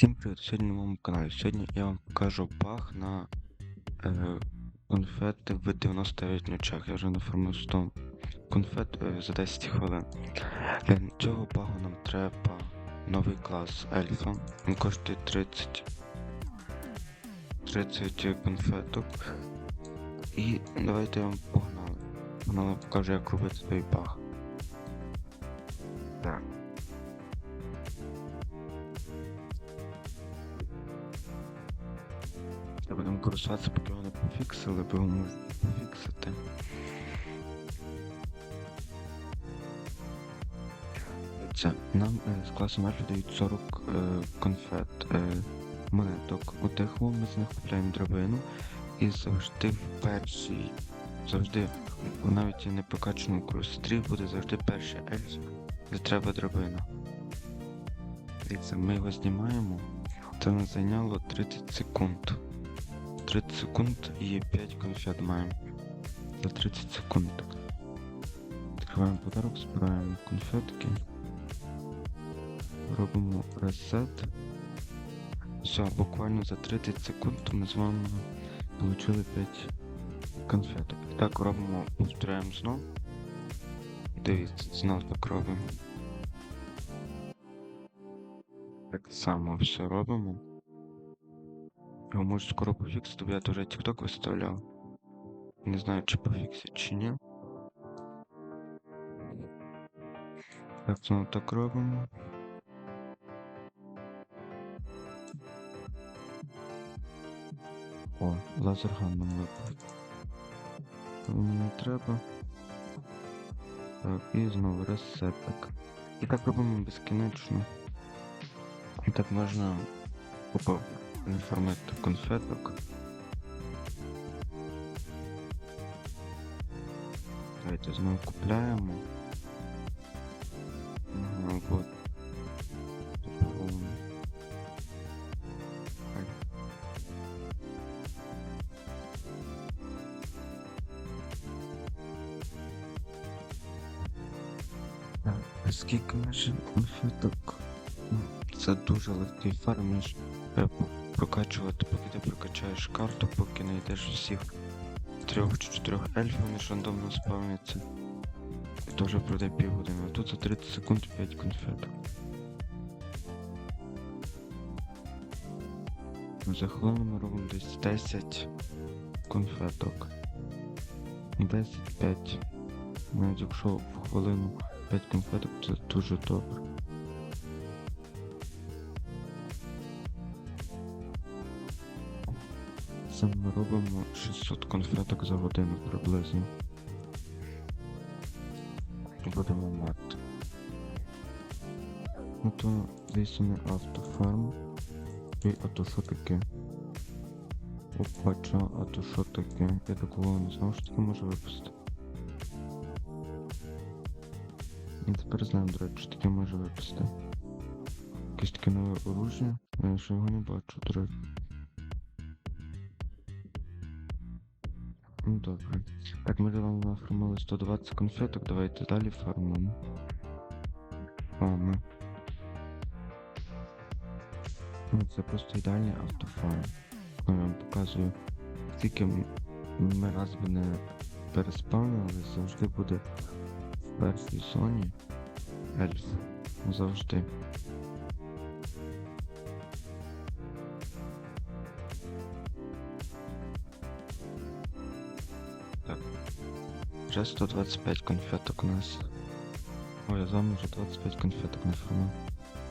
Всім привіт! Сьогодні на моєму каналі. Сьогодні я вам покажу баг на е, конфети в 99 ночах. Я вже нафармив 100 конфет е, за 10 хвилин. Для цього багу нам треба новий клас Ельфа. Він коштує 30 30 конфеток. І давайте я вам погнали. Погнали покажу, як робити той баг. Я будемо користуватися, поки його не пофіксили, бо його пофіксити. Це нам е, з класом Альфа дають 40 е, конфет е, монеток. У тих ми з них купляємо драбину і завжди в першій, завжди, навіть і не прокачаному курсі буде завжди перший ельф, де треба драбина. Дивіться, ми його знімаємо. Це нас зайняло 30 секунд. 30 секунд і 5 конфет маємо. За 30 секунд. Відкриваємо подарок, збираємо конфетки. Робимо ресет. Все, буквально за 30 секунд ми з вами отримали 5 конфеток. Так робимо, повторяємо знов. Дивіться, знов так робимо. Так само все робимо. Його можуть скоро пофіксити, бо я теж TikTok виставляв. Не знаю, чи пофіксять, чи ні. Так, знову так робимо. О, лазерган нам випав. Мені не треба. Так, і знову ресетик. І так робимо безкінечно. І так можна попав інформати конфеток. Давайте знову купляємо. Ага, вот. Заповнено. Так, Скільки майже конфеток? Ну, Це дуже легкий фарм, ніж прокачувати, поки ти прокачаєш карту, поки не йдеш всіх трьох чи чотирьох ельфів, вони ж рандомно спавняться. І вже пройде півгодини. А тут за 30 секунд 5 конфеток. Ну, За хвилину ми робимо десь 10 конфеток. 10-5. Навіть якщо в хвилину 5 конфеток, це дуже добре. Це ми робимо 600 конфеток за годину приблизно. Будемо мати. Ну то десь автофарм. І а то що таке? Опача, а то що таке? Я такого не знав, що таке може випустити. І тепер знаємо, до речі, що таке може випустити. Якесь таке нове оружие, я ще його не бачу, до речі. Ну добре. Так, ми вам нафармили 120 конфеток, давайте далі фармимо. О. Ну, це просто ідеальний автофарм. Я вам показую, скільки ми раз би не переспавнили, завжди буде в першій зоні ельф. Завжди. Вже 125 конфеток у нас. Ой, я з вами вже 25 конфеток не формив.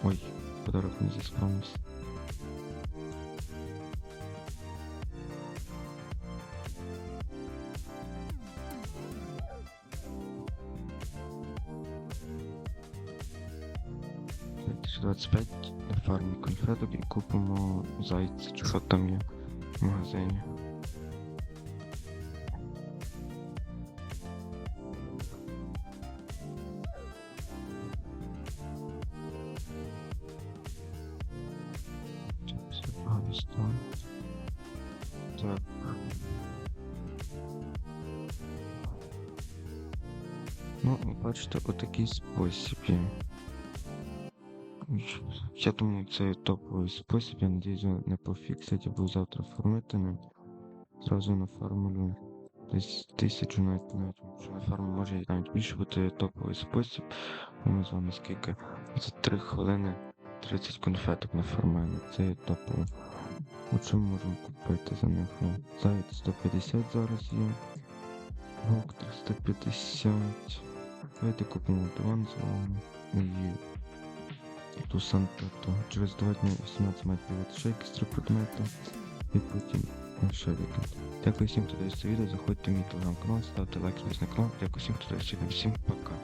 Ой, подарок не заспавнився. Ще 25 фармі конфеток і купимо зайця, чи що там є в магазині. Так. Ну, бачите, отакий спосіб є. Я думаю, це топовий спосіб, я надіюсь, не пофіксять, я завтра фармити. Зразу нафармлю десь тисячу навіть навіть що на фарму може і навіть більше бути топовий спосіб. Ми з вами скільки? За 3 хвилини 30 конфеток нафармаємо. Це є топово. Ми можемо купити за них? Ну, Заяць 150 зараз є. Гок 350. Давайте купимо диван з вами. І ту Санпету. Через два дні 18 метрів від ще якісь три предмети. І потім ще вікенд. Дякую всім, хто дивився відео. Заходьте в мій телеграм-канал, ставте лайк на канал. Дякую всім, хто дивився. Всім пока.